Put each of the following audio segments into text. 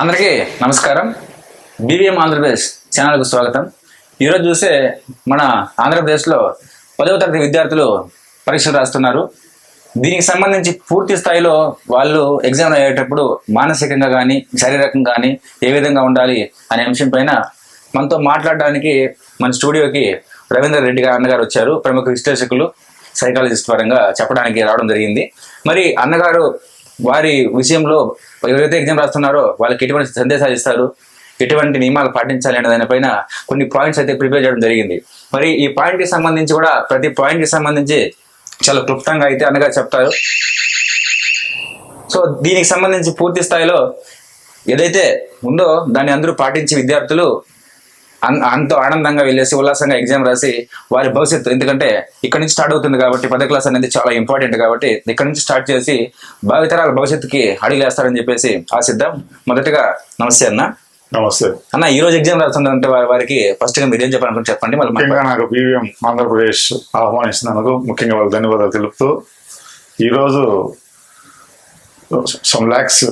అందరికీ నమస్కారం. బీవీఎం ఆంధ్రప్రదేశ్ ఛానల్కు స్వాగతం. ఈరోజు చూస్తే మన ఆంధ్రప్రదేశ్లో పదవ తరగతి విద్యార్థులు పరీక్షలు రాస్తున్నారు. దీనికి సంబంధించి పూర్తి స్థాయిలో వాళ్ళు ఎగ్జామ్ అయ్యేటప్పుడు మానసికంగా కానీ శారీరకంగా కానీ ఏ విధంగా ఉండాలి అనే అంశం పైన మనతో మాట్లాడడానికి మన స్టూడియోకి రవీంద్ర రెడ్డి గారు అన్నగారు వచ్చారు. ప్రముఖ విశ్లేషకులు సైకాలజిస్ట్ పరంగా చెప్పడానికి రావడం జరిగింది. మరి అన్నగారు వారి విషయంలో ఎవరైతే ఎగ్జామ్ రాస్తున్నారో వాళ్ళకి ఎటువంటి సందేశాలు ఇస్తారు ఎటువంటి నియమాలు పాటించాలి అనే దానిపైన కొన్ని పాయింట్స్ అయితే ప్రిపేర్ చేయడం జరిగింది. మరి ఈ పాయింట్కి సంబంధించి కూడా ప్రతి పాయింట్కి సంబంధించి చాలా క్లుప్తంగా అయితే అనగా చెప్తారు. సో దీనికి సంబంధించి పూర్తి స్థాయిలో ఏదైతే ఉందో దాన్ని అందరూ పాటించి విద్యార్థులు అంత ఆనందంగా వెళ్ళేసి ఉల్లాసంగా ఎగ్జామ్ రాసి వారి భవిష్యత్తు ఎందుకంటే ఇక్కడ నుంచి స్టార్ట్ అవుతుంది కాబట్టి పదో క్లాస్ అనేది చాలా ఇంపార్టెంట్ కాబట్టి ఇక్కడ నుంచి స్టార్ట్ చేసి భావితరాల భవిష్యత్తుకి అడుగులేస్తారని చెప్పేసి ఆశిద్దాం. మొదటగా నమస్తే అన్న. నమస్తే. అన్న ఈ రోజు ఎగ్జామ్ రాస్తుందంటే వారి వారికి ఫస్ట్గా మీరు ఏం చెప్పాలనుకుంటే చెప్పండి. మళ్ళీ ముఖ్యంగా నాకు బీవీఎం ఆంధ్రప్రదేశ్ ఆహ్వానిస్తున్నందుకు ముఖ్యంగా వాళ్ళకి ధన్యవాదాలు తెలుపుతూ ఈరోజు సమ్ ల్యాక్స్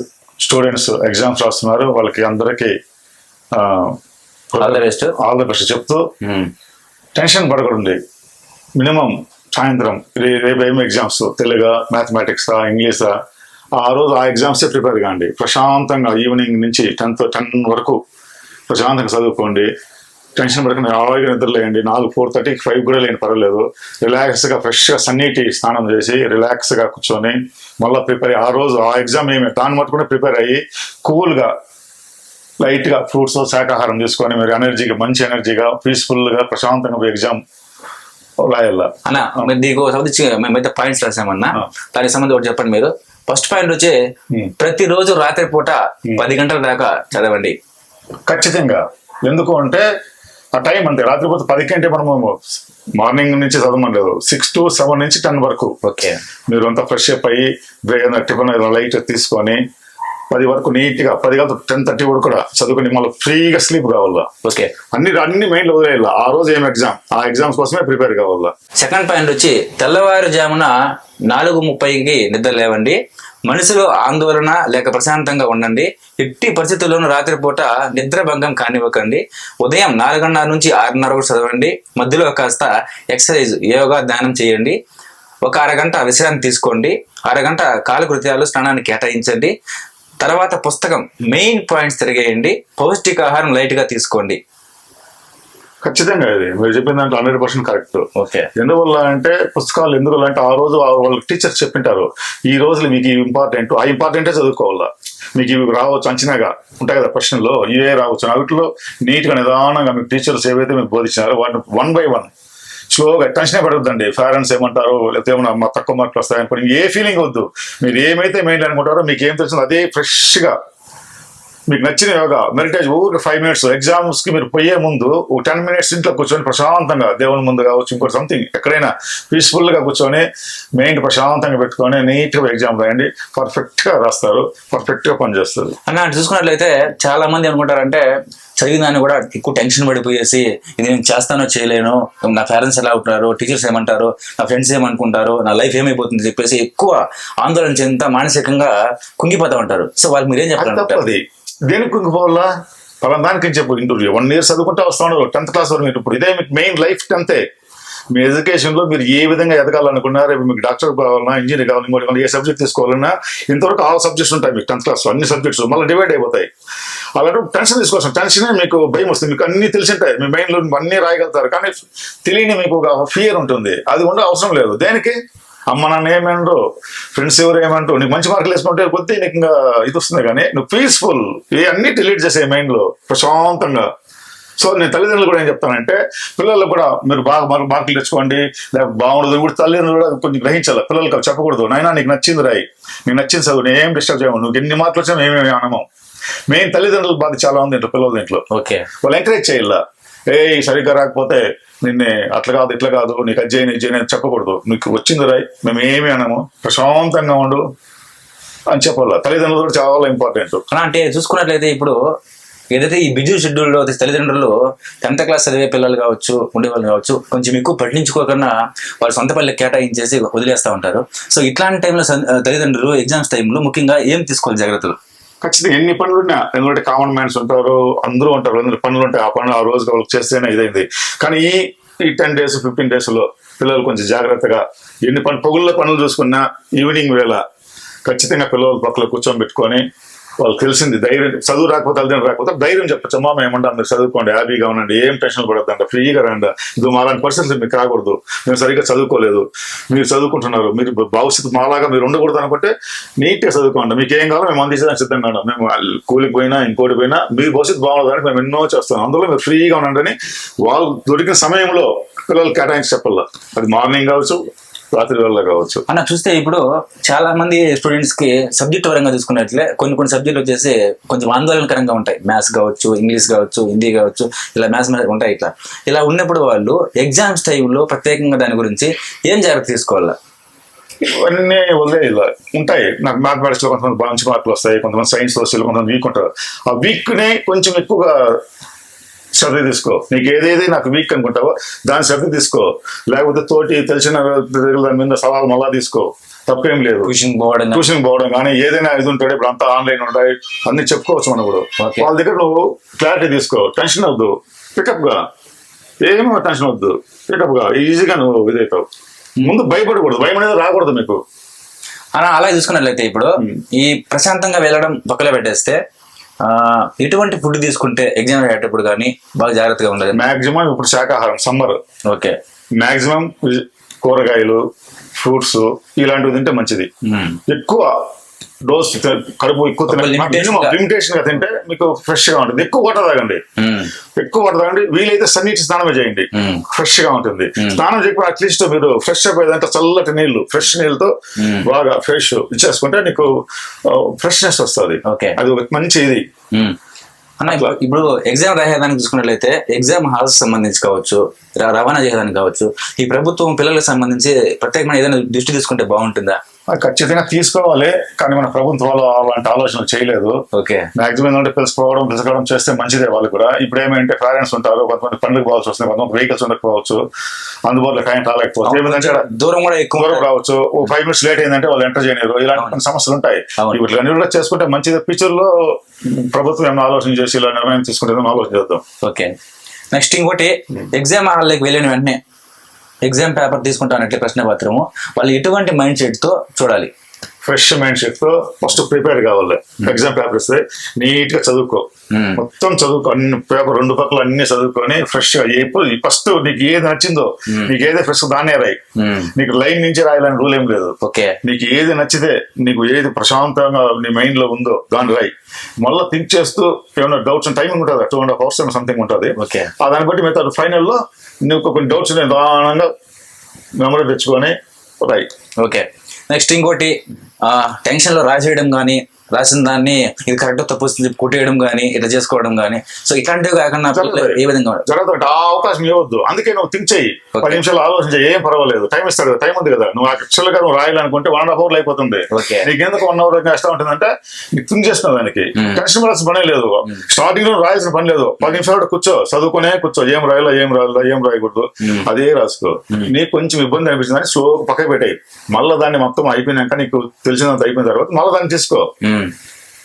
స్టూడెంట్స్ ఎగ్జామ్స్ రాస్తున్నారు. వాళ్ళకి అందరికీ all the best all the best చెప్తూ టెన్షన్ పడకూడదు. మినిమం సాయంత్రం రేపు ఏం ఎగ్జామ్స్ తెలుగు మ్యాథమెటిక్సా ఇంగ్లీషా? ఆ రోజు ఆ ఎగ్జామ్సే ప్రిపేర్ కాండి. ప్రశాంతంగా ఈవినింగ్ నుంచి టెన్త్ టెన్ వరకు ప్రశాంతంగా చదువుకోండి. టెన్షన్ పడకుండా. హాయిగా నిద్రలేయండి. నాలుగు ఫోర్ థర్టీ ఫైవ్ కూడా లేని పర్వాలేదు. రిలాక్స్గా ఫ్రెష్గా సన్నీటి స్నానం చేసి రిలాక్స్గా కూర్చొని మళ్ళీ ప్రిపేర్ ఆ రోజు ఆ ఎగ్జామ్ ఏమి దాన్ని మట్టుకునే ప్రిపేర్ అయ్యి కూల్గా లైట్గా ఫ్రూట్స్ శాకాహారం తీసుకొని మీరు ఎనర్జీగా మంచి ఎనర్జీగా పీస్ఫుల్గా ప్రశాంతంగా ఎగ్జామ్ రాయాల. అన్న మీరు దీనికి సంబంధించి మేమైతే పాయింట్స్ రాసామన్నా. దానికి సంబంధించి ఒకటి చెప్పండి మీరు. ఫస్ట్ పాయింట్ వచ్చి. ప్రతిరోజు రాత్రి పూట పది గంటల దాకా చదవండి. ఖచ్చితంగా. ఎందుకు అంటే ఆ టైం అంతే. రాత్రిపూట పదికి అంటే మనము మార్నింగ్ నుంచి చదవమలేదు సిక్స్ టు సెవెన్ నుంచి టెన్ వరకు. ఓకే. మీరు అంతా ఫ్రెష్ అప్ అయ్యి టిఫిన్ లైట్ తీసుకొని పది వరకు నీట్గా పది కాదు టెన్ థర్టీ వరకు కూడా చదువుకొని మళ్ళీ ఫ్రీగా స్లీప్ కావాలా? ఓకే. అన్ని అన్ని మైండ్లో వదిలేయాలి? ఆ రోజు ఏం ఎగ్జామ్? ఆ ఎగ్జామ్స్ కోసమే ప్రిపేర్ కావాలా? సెకండ్ పాయింట్ వచ్చి తెల్లవారుజామున నాలుగు ముప్పైకి నిద్ర లేవండి. మనసులో ఆందోళన లేక ప్రశాంతంగా ఉండండి. ఎట్టి పరిస్థితుల్లోనూ రాత్రిపూట నిద్ర భంగం కానివ్వకండి. ఉదయం నాలుగున్నర నుంచి ఆరున్నర వరకు చదవండి. మధ్యలో కాస్త ఎక్సర్సైజ్ యోగా ధ్యానం చేయండి. ఒక అరగంట విశ్రాంతి తీసుకోండి. అరగంట కాలకృత్యాలు స్నానాన్ని కేటాయించండి. తర్వాత పుస్తకం మెయిన్ పాయింట్స్ తిరిగేయండి. పౌష్టికాహారం లైట్గా తీసుకోండి. ఖచ్చితంగా ఇది. మీరు చెప్పిన దాంట్లో హండ్రెడ్ పర్సెంట్ కరెక్ట్. ఓకే. ఎందువల్ల అంటే పుస్తకాలు ఎందువల్ల అంటే ఆ రోజు ఆ వాళ్ళకి టీచర్స్ చెప్పింటారు ఈ రోజులు మీకు ఇవి ఇంపార్టెంట్ ఆ ఇంపార్టెంటే చదువుకోవాలా? మీకు ఇవి రావచ్చు అంచనాగా. ఉంటాయి కదా ప్రశ్నలో. ఇవే రావచ్చు. వాటిలో నీట్గా నిదానంగా మీకు టీచర్స్ ఏవైతే మీకు బోధించారో వాటిని వన్ బై వన్ స్లోగా టెన్షన్ పడద్దండి. పేరెంట్స్ ఏమంటారు? లేకపోతే ఏమన్నా మా తక్కువ మార్కులు వస్తాయనుకోండి ఏ ఫీలింగ్ వద్దు. మీరు ఏమైతే మెయిన్ అనుకుంటారో మీకు ఏం తెలిసిందో అదే ఫ్రెష్గా మీకు నచ్చిన యోగా మెడిటేషన్ ఊరికి ఫైవ్ మినిట్స్ ఎగ్జామ్స్కి మీరు పోయే ముందు ఒక టెన్ మినిట్స్ ఇంట్లో కూర్చొని ప్రశాంతంగా దేవుని ముందు కావచ్చు ఇంకోటి సంథింగ్ ఎక్కడైనా పీస్ఫుల్గా కూర్చొని మైండ్ ప్రశాంతంగా పెట్టుకొని నీట్గా ఎగ్జామ్ రాయండి. పర్ఫెక్ట్గా రాస్తారు. పర్ఫెక్ట్గా పనిచేస్తారు అన్న అటు చూసుకున్నట్లయితే చాలా మంది అనుకుంటారంటే చదివిన దాన్ని కూడా ఎక్కువ టెన్షన్ పడిపోయేసి ఇది నేను చేస్తానో చేయలేను నా పేరెంట్స్ ఎలా ఉంటున్నారు టీచర్స్ ఏమంటారు నా ఫ్రెండ్స్ ఏమనుకుంటారు నా లైఫ్ ఏమైపోతుంది చెప్పేసి ఎక్కువ ఆందోళన చెందుతా మానసికంగా కుంగిపోతా ఉంటారు. సో వాళ్ళకి మీరేం తప్పది. దేనికి కుంగిపోవాలా పలానా దానికి చెప్పు ఇంటర్వ్యూ. వన్ ఇయర్ చదువుకుంటా వస్తా ఉండదు టెన్త్ క్లాస్ వరకు మీరు ఇప్పుడు ఇదే మీకు మెయిన్ లైఫ్ టెన్తే మీ ఎడ్యుకేషన్లో మీరు ఏ విధంగా ఎదగాలనుకున్నా రేపు మీకు డాక్టర్ కావాలన్నా ఇంజనీర్ కావాలి ఇంకోటి ఏ సబ్జెక్ట్ తీసుకోవాలన్నా ఇంతవరకు ఆల్ సబ్జెక్ట్స్ ఉంటాయి మీకు టెన్త్ క్లాస్ అన్ని సబ్జెక్ట్స్ మళ్ళీ డివైడ్ అయిపోతాయి. అలాంటి టెన్షన్ తీసుకోవచ్చు టెన్షన్ మీకు భయం వస్తుంది. మీకు అన్ని తెలిసి ఉంటాయి. మీ మైండ్లో అన్నీ రాయగలుగుతారు. కానీ తెలియని మీకు ఒక ఫియర్ ఉంటుంది. అది ఉండే అవసరం లేదు. దేనికి? అమ్మ నాన్న ఏమంటారు ఫ్రెండ్స్ ఎవరు ఏమంటారు నీకు మంచి మార్కులు వేసుకుంటే కొద్ది నీకు ఇంకా ఇది వస్తుంది కానీ నువ్వు పీస్ఫుల్ ఏ అన్ని డిలీట్ చేసే మైండ్లో ప్రశాంతంగా. సో నేను తల్లిదండ్రులు కూడా ఏం చెప్తానంటే పిల్లలకు కూడా మీరు బాగా మార్క్- మార్కులు తెచ్చుకోండి. లేకపోతే బాగుండదు. కూడా తల్లిదండ్రులు కూడా కొంచెం గ్రహించాలి. పిల్లలకు చెప్పకూడదు. నాయనా నీకు నచ్చింది రాయి. నీకు నచ్చింది చదువు. నేను ఏం డిస్టర్బ్ చేయము నువ్వు ఎన్ని మార్కులు వచ్చినా మేమేమి అనము. మెయిన్ తల్లిదండ్రుల బాధ చాలా ఉంది ఇంట్లో పిల్లల ఇంట్లో ఓకే వాళ్ళు ఎంకరేజ్ చేయాల? ఏ సరిగ్గా రాకపోతే నిన్నే అట్లా కాదు ఇట్లా కాదు నీకు అది చేయని అని చెప్పకూడదు. నీకు వచ్చింది రాయ్ మేము ఏమి అనము ప్రశాంతంగా ఉండు అని చెప్పాల. తల్లిదండ్రులు కూడా చాలా ఇంపార్టెంట్ అలా అంటే చూసుకున్నట్లయితే ఇప్పుడు ఏదైతే ఈ బిజీ షెడ్యూల్లో తల్లిదండ్రులు టెన్త్ క్లాస్ చదివే పిల్లలు కావచ్చు ఉండేవాళ్ళు కావచ్చు కొంచెం ఎక్కువ పట్టించుకోకుండా వాళ్ళ సొంత పల్లెకి కేటాయించేసి వదిలేస్తూ ఉంటారు. సో ఇట్లాంటి టైంలో తల్లిదండ్రులు ఎగ్జామ్స్ టైంలో ముఖ్యంగా ఏం తీసుకోవాలి జాగ్రత్తలు? ఖచ్చితంగా ఎన్ని పనులు ఉన్నా ఎందుకంటే కామన్ మ్యాన్స్ ఉంటారు అందరూ ఉంటారు ఎందుకంటే పనులు ఉంటాయి ఆ పనులు ఆ రోజు వాళ్ళకి చేస్తేనే ఇదైంది. కానీ ఈ ఈ టెన్ డేస్ ఫిఫ్టీన్ డేస్లో పిల్లలు కొంచెం జాగ్రత్తగా ఎన్ని పనులు పొగుళ్ళ పనులు చూసుకున్నా ఈవినింగ్ వేళ ఖచ్చితంగా పిల్లల పక్కన కూర్చోబెట్టుకొని వాళ్ళకి తెలిసింది ధైర్యం. చదువు రాకపోతే తల్లిదండ్రులు రాకపోతే ధైర్యం చెప్పచ్చు. అమ్మా మేమంటాం మీరు చదువుకోండి హ్యాపీగా ఉండండి. ఏం టెన్షన్ పడద్దంట. ఫ్రీగా రండి. ఇది మాలాంటి పరిస్థితులు మీకు రాకూడదు. మేము సరిగ్గా చదువుకోలేదు. మీరు చదువుకుంటున్నారు. మీరు భవిష్యత్తు మాలాగా మీరు ఉండకూడదు అనుకుంటే నీట్గా చదువుకోండి. మీకు ఏం కావాలో మేము అందించడానికి సిద్ధంగా ఉన్నాం మేము కూలికి పోయినా ఇంకోటి పోయినా మీ భవిష్యత్తు బాగుండడానికి మేము ఎన్నో చేస్తాం. అందులో మీరు ఫ్రీగా ఉండండి వాళ్ళు దొరికిన సమయంలో పిల్లలు కేటాయించి చెప్పాల. అది మార్నింగ్ కావచ్చు రాత్రి వేళ కావచ్చు. అన్న చూస్తే ఇప్పుడు చాలా మంది స్టూడెంట్స్కి సబ్జెక్ట్ పరంగా చూసుకున్నట్లే కొన్ని కొన్ని సబ్జెక్టులు వచ్చేసి కొంచెం ఆందోళనకరంగా ఉంటాయి. మ్యాథ్స్ కావచ్చు ఇంగ్లీష్ కావచ్చు హిందీ కావచ్చు ఇలా మ్యాథ్స్ ఉంటాయి ఇట్లా. ఇలా ఉన్నప్పుడు వాళ్ళు ఎగ్జామ్స్ టైంలో ప్రత్యేకంగా దాని గురించి ఏం జాగ్రత్త తీసుకోవాలా? ఇవన్నీ వదిలేయాలి ఉంటాయి. నాకు మ్యాథమెటిక్స్లో కొంతమంది మంచి మార్కులు వస్తాయి కొంతమంది సైన్స్ సోషల్ కొంతమంది వీక్ ఉంటారు. ఆ వీక్ నే కొంచెం ఎక్కువగా శ్రద్ధ తీసుకో. నీకు ఏదేది నాకు వీక్ అనుకుంటావో దాని శ్రద్ధ తీసుకో. లేకపోతే తోటి తెలిసిన దాని మీద సవాల్ మళ్ళా తీసుకో. తప్పేం లేదు. ట్యూషన్ పోవడం ట్యూషన్ పోవడం కానీ ఏదైనా ఇది ఉంటాడు ఇప్పుడు అంతా ఆన్లైన్ ఉంటాయి. అన్ని చెప్పుకోవచ్చు మనం ఇప్పుడు. వాళ్ళ దగ్గర నువ్వు క్లారిటీ తీసుకో. టెన్షన్ వద్దు. పికప్గా. ఏమో టెన్షన్ వద్దు. పికప్గా. ఈజీగా నువ్వు ఇదవుతావు ముందు భయపడకూడదు. భయం అనేది రాకూడదు మీకు. అలా చూసుకున్నట్లయితే ఇప్పుడు ఈ ప్రశాంతంగా వెళ్ళడం పక్కన పెట్టేస్తే ఎటువంటి ఫుడ్ తీసుకుంటే ఎగ్జామ్ రాయేటప్పుడు కానీ బాగా జాగ్రత్తగా ఉండదు మాక్సిమం ఇప్పుడు శాకాహారం సమ్మర్. ఓకే. మాక్సిమం కూరగాయలు ఫ్రూట్స్ ఇలాంటివి తింటే మంచిది. ఎక్కువ డోస్ కడుపు ఎక్కువ. లిమిటేషన్గా. తింటే మీకు ఫ్రెష్గా ఉంటుంది. ఎక్కువ వాటర్ తాగండి. ఎక్కువ వాటర్ తాగండి. వీలైతే సన్నీటి స్నానమే చేయండి. ఫ్రెష్గా ఉంటుంది. స్నానం చేయకపోతే అట్లీస్ట్ మీరు ఫ్రెష్ అయిపోయేదంటే చల్లటి నీళ్ళు ఫ్రెష్ నీళ్ళతో బాగా ఫ్రెష్ ఇచ్చేసుకుంటే నీకు ఫ్రెష్నెస్ వస్తుంది. ఓకే. అది ఒక మంచి ఇది. అన్న ఇప్పుడు ఎగ్జామ్ రాసేదానికి చూసుకున్నట్లయితే ఎగ్జామ్ హాల్స్ సంబంధించి కావచ్చు రవాణా చేయడానికి కావచ్చు ఈ ప్రభుత్వం పిల్లలకు సంబంధించి ప్రత్యేకమైన ఏదైనా దృష్టి తీసుకుంటే బాగుంటుందా? ఖచ్చితంగా తీసుకోవాలి కానీ మన ప్రభుత్వాలు అలాంటి ఆలోచనలు చేయలేదు. ఓకే. మాక్సిమం ఏంటంటే పిలుచుకోవడం పిలుచుకోవడం చేస్తే మంచిదే వాళ్ళు కూడా. ఇప్పుడు ఏమంటే పేరెంట్స్ ఉంటారు కొంతమంది పండుగ పోవాల్సి వస్తుంది కొంతమంది వెహికల్స్ ఉండకపోవచ్చు అందుబాటులో టైం రాలేకపోవచ్చు. ఏమిటంటే దూరం కూడా ఎక్కువ రావచ్చు. ఓ ఫైవ్ మినిట్స్ లేట్ అయిందంటే వాళ్ళు ఎంటర్ చేయలేరు. ఇలాంటి కొన్ని సమస్యలు ఉంటాయి. వీటిలన్నీ కూడా చేసుకుంటే మంచిది. ఫ్యూచర్లో ప్రభుత్వం ఏమైనా ఆలోచన చేసి ఇలా నిర్ణయం తీసుకుంటే ఆలోచన చేద్దాం. ఓకే. నెక్స్ట్ ఇంకోటి ఎగ్జామ్ హాల్లోకి వెళ్ళిన వెంటనే ఎగ్జామ్ పేపర్ తీసుకుంటానంటే ప్రశ్న పత్రము. వాళ్ళు ఎటువంటి మైండ్ సెట్తో చూడాలి? ఫ్రెష్ మైండ్ సెట్తో ఫస్ట్ ప్రిపేర్ కావాలి. ఎగ్జామ్ పేపర్ ఇస్తే నీట్గా చదువుకో. Hmm. మొత్తం చదువుకో. అన్ని పేపర్ రెండు పక్కల అన్ని చదువుకొని ఫ్రెష్గా ఫస్ట్ నీకు ఏది నచ్చిందో నీకు ఏది ఫ్రెష్ దాన్నే రాయి. Hmm. నీకు లైన్ నుంచి రాయాలని రూల్ ఏం లేదు. ఓకే. నీకు ఏది నచ్చితే నీకు ఏది ప్రశాంతంగా నీ మైండ్లో ఉందో దాన్ని రాయి. మళ్ళీ థింక్ చేస్తూ ఏమైనా డౌట్స్ టైమింగ్ ఉంటుంది? Two and half hours something ఉంటుంది. ఓకే. ఆ దాన్ని బట్టి మిగతా ఫైనల్లో నీకు కొన్ని డౌట్స్ నిదానంగా మెమరీ తెచ్చుకొని రైట్ ఓకే. నెక్స్ట్ ఇంకోటి టెన్షన్లో రాసేయడం కానీ రాసిన దాన్ని ఇది కరెక్ట్ తప్పు వస్తుంది కొట్టేయడం కానీ ఇట్లా చేసుకోవడం కానీ సో ఇట్లాంటివి కాకుండా ఏ విధంగా జరగదు ఆ అవకాశం ఇవ్వద్దు. అందుకే నువ్వు థింక్ చేయి. పది నిమిషాలు ఆలోచన చేయి ఏం పర్వాలేదు. టైం ఇస్తాడు కదా టైం ఉంది కదా. నువ్వు యాక్చువల్గా నువ్వు రాయాలనుకుంటే వన్ అండ్ హాఫ్ అవర్ అయిపోతుంది. నీకు ఎందుకు వన్ అవర్ కష్టం ఉంటుందంటే నీకు థింక్ చేస్తున్నావు దానికి. టెన్షన్ పడాల్సిన పనే లేదు. స్టార్టింగ్లో రాయాల్సిన పని లేదు. పది నిమిషాలు కూడా కూర్చో. చదువుకునే కూర్చో. ఏం రాయాలో ఏం రాయాలో ఏం రాయకూడదు. అదే రాసుకో. నీకు కొంచెం ఇబ్బంది అనిపించింది అని స్లో పక్కకి పెట్టాయి. మళ్ళీ దాన్ని మొత్తం అయిపోయినాక నీకు తెలిసినంత అయిపోయిన తర్వాత మళ్ళీ దాన్ని తీసుకో.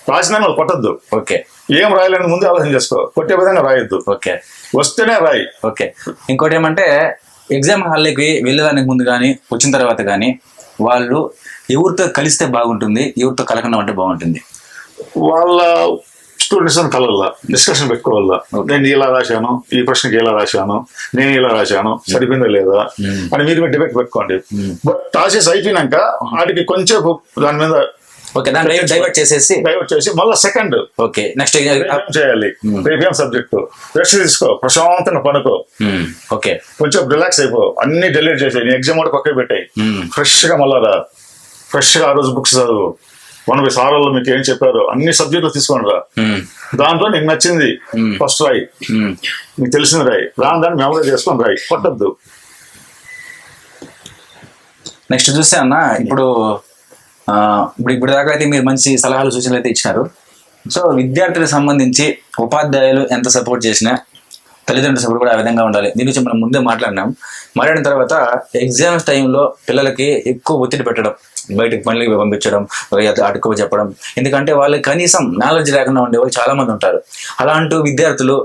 రాసిన వాళ్ళు కొట్టద్దు. ఓకే. ఏం రాయాలని ముందే ఆలోచన చేసుకో. కొట్టే విధంగా రాయొద్దు. ఓకే. వస్తేనే రాయి. ఓకే. ఇంకోటి ఏమంటే ఎగ్జామ్ హాల్లోకి వెళ్ళేదానికి ముందు కానీ వచ్చిన తర్వాత కానీ వాళ్ళు ఎవరితో కలిస్తే బాగుంటుంది ఎవరితో కలకడం అంటే బాగుంటుంది? వాళ్ళ స్టూడెంట్స్ కలవాల డిస్కషన్ పెట్టుకోవాలా నేను ఇలా రాశాను ఈ ప్రశ్నకి ఇలా రాశాను నేను ఇలా రాశాను సరిపోయిందా లేదా అని మీరు మీరు డిబేట్ పెట్టుకోండి. బట్ టాసెస్ అయిపోయినాక వాటికి కొంచెం దాని మీద ఓకే దాన్ని డైవర్ట్ చేసేసి డైవర్ట్ చేసి మళ్ళీ సెకండ్ ఓకే నెక్స్ట్ చేయాలి? రేపేం సబ్జెక్ట్ రెస్ట్ తీసుకో ప్రశాంతంగా పనుకో. ఓకే కొంచెం రిలాక్స్ అయిపో. అన్ని డిలీట్ చేసాయి. నీ ఎగ్జామ్ కూడా పక్కకి పెట్టాయి. Hmm. ఫ్రెష్గా మళ్ళా రా. ఫ్రెష్గా ఆ రోజు బుక్స్ చదువు. మన సార్లు మీకు ఏం చెప్పారు అన్ని సబ్జెక్టులు తీసుకోండి రా. దాంట్లో నీకు నచ్చింది. ఫస్ట్ రాయి నీకు తెలిసింది రాయి. రాని దాన్ని మెమరీ చేసుకొని రాయి. కొట్టద్దు. నెక్స్ట్ చూస్తే అన్న ఇప్పుడు ఇప్పుడు ఇప్పుడు దాకా అయితే మీరు మంచి సలహాలు సూచనలు అయితే ఇచ్చినారు. సో విద్యార్థులకు సంబంధించి ఉపాధ్యాయులు ఎంత సపోర్ట్ చేసినా తల్లిదండ్రుల సపోర్ట్ కూడా ఆ విధంగా ఉండాలి. దీని గురించి మనం ముందే మాట్లాడినాం. మాట్లాడిన తర్వాత ఎగ్జామ్స్ టైంలో పిల్లలకి ఎక్కువ ఒత్తిడి పెట్టడం బయటకు పనులకి పంపించడం లేదా అటుకు చెప్పడం. ఎందుకంటే వాళ్ళకి కనీసం నాలెడ్జ్ లేకుండా ఉండే వాళ్ళు చాలా మంది ఉంటారు. అలాంటి విద్యార్థులు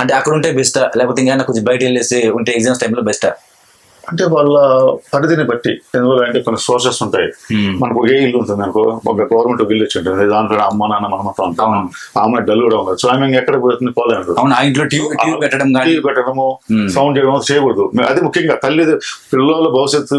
అంటే అక్కడ ఉంటే బెస్టా లేకపోతే ఇంకా కొంచెం బయట వెళ్ళేసి ఉంటే ఎగ్జామ్స్ టైంలో బెస్టా అంటే వాళ్ళ పరిధిని బట్టి ఎందువల్ల అంటే కొన్ని సోర్సెస్ ఉంటాయి. Hmm. మనకు ఏ ఇల్లు ఉంటుంది అనుకో ఒక గవర్నమెంట్ ఇల్లు వచ్చి ఉంటుంది. దాంట్లో అమ్మ నాన్న మనమతో ఉంటాం. అవును. ఆ అమ్మాయి డల్ కూడా ఉండదు. సో ఆమె ఎక్కడ పోతుంది? పోలేదు అవును ఆ ఇంట్లో టీవీ టీవీ పెట్టడం పెట్టడము Hmm. సౌండ్ చేయడం చేయకూడదు. అది ముఖ్యంగా తల్లి పిల్లల భవిష్యత్తు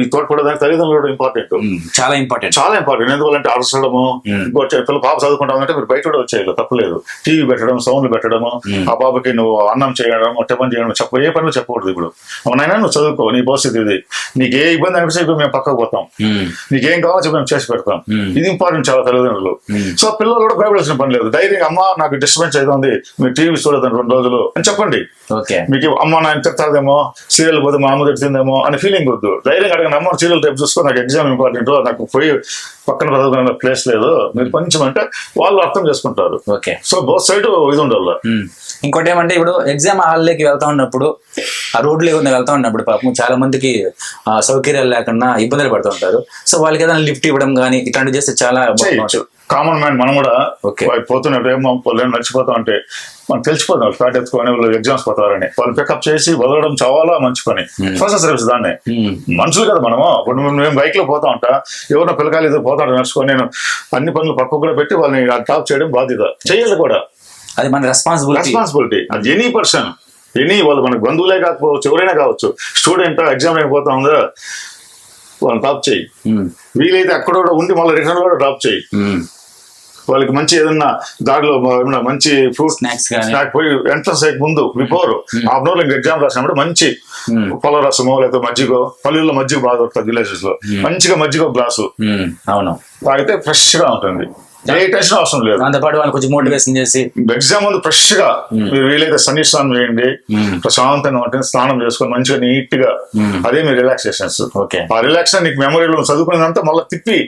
ఈ తోడ్పడడానికి తల్లిదండ్రులు కూడా ఇంపార్టెంట్ చాలా ఇంపార్టెంట్ చాలా ఇంపార్టెంట్ ఎందుకంటే అరసడము Hmm. ఇంకోటి పిల్లలు పాప చదువుకుంటామంటే మీరు బయట కూడా వచ్చేయాలి తప్పలేదు. టీవీ పెట్టడం సౌండ్ పెట్టడము Hmm. ఆ బాబుకి నువ్వు అన్నం చేయడం టిఫన్ చేయడం చెప్ప ఏ పనులు చెప్పకూడదు ఇప్పుడు. అవునైనా నువ్వు చదువుకో నీ భవిష్యత్తు ఇది. నీకు ఏ ఇబ్బంది అనిపిస్తే ఇప్పుడు మేము పక్కకు పోతాం. నీకేం కావాలో చెప్పి మేము చేసి పెడతాం. ఇది ఇంపార్టెంట్ చాలా తల్లిదండ్రులు. సో పిల్లలు కూడా భయపడాల్సిన పని లేదు. ధైర్యంగా అమ్మ నాకు డిస్టర్బెన్స్ అవుతుంది మీరు టీవీ చూడదండి రెండు రోజులు అని చెప్పండి. ఓకే. మీకు అమ్మ నాయన తిడతాదేమో సీరియల్ పోతే మా అమ్మ తిడుతుందేమో అని ఫీలింగ్ వద్దు. ధైర్యంగా అడగండి అమ్మ సీరియల్ రేపు చూసుకో నాకు ఎగ్జామ్ ఇంపార్టెంట్ నాకు పోయి పక్కన చదువుకునే ప్లేస్ లేదు. మీరు కొంచెం అంటే వాళ్ళు అర్థం చేసుకుంటారు. ఓకే. సో బోత్ సైడ్ ఇది ఉండాలి. ఇంకోటి ఏమంటే ఇప్పుడు ఎగ్జామ్ హాల్లోకి వెళ్తా ఉన్నప్పుడు ఆ రోడ్లు ఏమైనా వెళ్తా ఉన్నప్పుడు పాపం చాలా మందికి సౌకర్యాలు లేకుండా ఇబ్బందులు పడుతూ ఉంటారు. సో వాళ్ళకి ఏదైనా లిఫ్ట్ ఇవ్వడం కానీ ఇట్లాంటివి చేస్తే చాలా కామన్ మ్యాన్ మనం కూడా పోతున్నట్టు ఏమో నడిచిపోతా ఉంటే మనం తెలిసిపోతాం ఫ్లాట్ ఎత్తుకొని వాళ్ళు ఎగ్జామ్స్ పోతారని వాళ్ళు పికప్ చేసి వదలడం చాలా మంచి పని. ఫస్ట్ సర్వీస్ దాన్నే. మనుషులు కదా మనము. ఇప్పుడు మేము- మేము బైక్లో పోతా ఉంటా. ఎవరినో పిల్లకాయలు ఏదో పోతాడు నడుచుకొని. నేను అన్ని పనులు పక్కకు కూడా పెట్టి వాళ్ళని టాప్ చేయడం బాధ్యత. చేయాలి కూడా. అది మన రెస్పాన్సిబిలిటీ రెస్పాన్సిబిలిటీ అది ఎనీ పర్సన్ ఎనీ వాళ్ళు మనకు బంధువులే కాకపోవచ్చు ఎవరైనా కావచ్చు స్టూడెంట్ ఎగ్జామ్ అయిపోతా ఉందా వాళ్ళని టాప్ చేయి. వీలైతే అక్కడ కూడా ఉండి మళ్ళీ రిటర్న్ కూడా డ్రాప్ చేయి. వాళ్ళకి మంచి ఏదన్నా దారిలో ఏమన్నా మంచి ఫ్రూట్ స్నాక్స్ స్నాక్ పోయి ఎంట్రన్స్ ముందు బిఫోర్ హాఫ్ అన్ అవర్ ఇంకా ఎగ్జామ్ రాసినప్పుడు మంచి. పొల రసమో లేకపోతే మజ్జిగో పల్లెల్లో మజ్జిగ బాగా దొరుకుతుంది విలేజెస్లో. మంచిగా మజ్జిగ గ్లాసు అవును. తాగితే ఫ్రెష్గా ఉంటుంది. ఏ టెన్షన్ అవసరం లేదు. దాంతోపాటు వాళ్ళు కొంచెం మోటివేషన్ చేసి ఎగ్జామ్ ముందు ఫ్రెష్గా మీరు వీలైతే సన్ని స్నానం చేయండి. ప్రశాంతంగా ఉంటుంది స్నానం చేసుకొని మంచిగా నీట్గా. అదే మీ రిలాక్సేషన్స్ ఓకే. ఆ రిలాక్సేషన్ నీకు మెమరీలో చదువుకునేదంతా మళ్ళీ తిప్పి.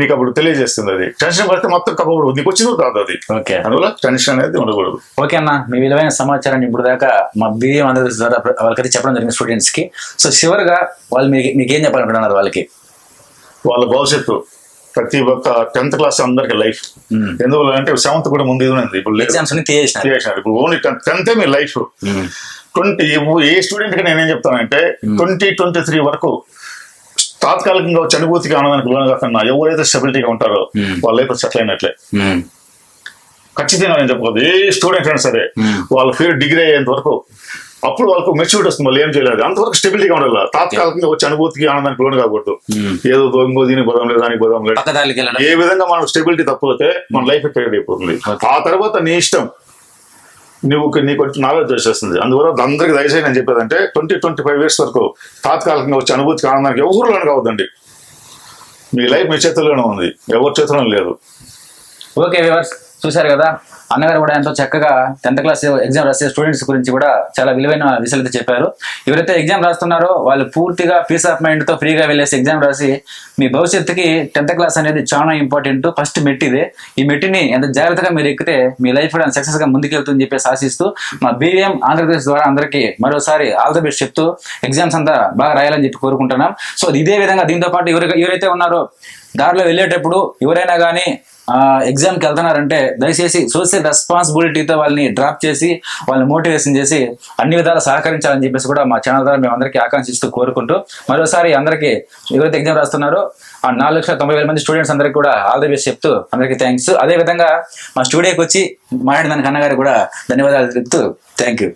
నీకు అప్పుడు తెలియజేస్తుంది అది. టెన్షన్ పడితే మొత్తం కప్పకూడదు నీకు వచ్చినది కాదు అది. ఓకే. అందువల్ల టెన్షన్ అనేది ఉండకూడదు. ఓకే అన్న మీ విలువైన సమాచారాన్ని ఇప్పుడు దాకా మా బిఏ ఆంధ్రప్రదేశ్ ద్వారా వాళ్ళకైతే చెప్పడం జరిగింది స్టూడెంట్స్కి. సో చివరిగా వాళ్ళు మీకు మీకు చెప్పాలనుకుంటున్నారు వాళ్ళకి? వాళ్ళ భవిష్యత్తు. ప్రతి ఒక్క టెన్త్ క్లాస్ అందరికి లైఫ్. ఎందువల్ల అంటే సెవెంత్ కూడా ముందు ఉంది ఇప్పుడు ఎగ్జామ్స్ తీసేసినారు ఇప్పుడు ఓన్లీ టెన్త్ మీ లైఫ్. ట్వంటీ ఏ స్టూడెంట్కి నేనేం చెప్తానంటే ట్వంటీ ట్వంటీ త్రీ వరకు తాత్కాలికంగా వచ్చే అనుభూతికి ఆనందానికి లోన్ కాకుండా ఎవరైతే స్టెబిలిటీగా ఉంటారో. వాళ్ళ లైఫ్ సెటిల్ అయినట్లే. ఖచ్చితంగా నేను చెప్పకూడదు ఏ స్టూడెంట్ అయినా సరే. వాళ్ళ ఫీల్డ్ డిగ్రీ అయ్యేంత వరకు అప్పుడు వాళ్ళకు మెచ్యూరిటీ వస్తుంది వాళ్ళు ఏం చేయలేదు. అంతవరకు స్టెబిలిటీగా ఉండాలి. తాత్కాలికంగా వచ్చే అనుభూతికి ఆనందానికి లోన్ కాకూడదు. Hmm. ఏదో ఇంకో దీనికి పోదాం లేదు దానికి పోదాం లేదు. ఏ విధంగా మనం స్టెబిలిటీ తప్పితే మన లైఫ్ ఫెయిల్ అయిపోతుంది. ఆ తర్వాత నీ ఇష్టం. నువ్వు నీకు కొంచెం నాలెడ్జ్ వచ్చేస్తుంది. అందువల్ల అందరికి దయచేసి నేను చెప్పేదంటే ట్వంటీ ట్వంటీ ఫైవ్ ఇయర్స్ వరకు తాత్కాలికంగా వచ్చే అనుభూతికి ఆనందానికి ఎవరిలోనే కావద్దండి. మీ లైఫ్ మీ చేతుల్లోనే ఉంది. ఎవరి చేతిలో లేదు. ఓకే వివర్స్ చూశారు కదా? అన్నగారు కూడా ఎంతో చక్కగా టెన్త్ క్లాస్ ఎగ్జామ్ రాసే స్టూడెంట్స్ గురించి కూడా చాలా విలువైన విషయాలు చెప్పారు. ఎవరైతే ఎగ్జామ్ రాస్తున్నారో వాళ్ళు పూర్తిగా పీస్ ఆఫ్ మైండ్తో ఫ్రీగా వెళ్ళేసి ఎగ్జామ్ రాసి మీ భవిష్యత్తుకి టెన్త్ క్లాస్ అనేది చాలా ఇంపార్టెంట్ ఫస్ట్ మెట్ ఇదే. ఈ మెట్టిని ఎంత జాగ్రత్తగా మీరు ఎక్కితే మీ లైఫ్ కూడా సక్సెస్గా ముందుకెళ్తుందని చెప్పేసి ఆశిస్తూ మా బీవీఎం ఆంధ్రప్రదేశ్ ద్వారా అందరికీ మరోసారి ఆల్ ద బెస్ట్ చెప్తూ ఎగ్జామ్స్ అంతా బాగా రాయాలని చెప్పి కోరుకుంటున్నాం. సో ఇదే విధంగా దీంతో పాటు ఎవరు ఎవరైతే ఉన్నారో దారిలో వెళ్ళేటప్పుడు ఎవరైనా కానీ ఎగ్జామ్కి వెళ్తున్నారంటే దయచేసి సోషల్ రెస్పాన్సిబిలిటీతో వాళ్ళని డ్రాప్ చేసి వాళ్ళని మోటివేషన్ చేసి అన్ని విధాలు సహకరించాలని చెప్పేసి కూడా మా ఛానల్ ద్వారా మేము అందరికీ ఆకాంక్షిస్తూ కోరుకుంటూ మరోసారి అందరికీ ఎవరైతే ఎగ్జామ్ రాస్తున్నారో ఆ నాలుగు లక్షల తొంభై వేల మంది స్టూడెంట్స్ అందరికీ కూడా ఆల్ ది బెస్ట్ చెప్తూ అందరికీ థ్యాంక్స్ అదే విధంగా మా స్టూడియోకి వచ్చి మాట్లాడిన దానికి అన్నగారికి కూడా ధన్యవాదాలు చెప్తూ థ్యాంక్ యూ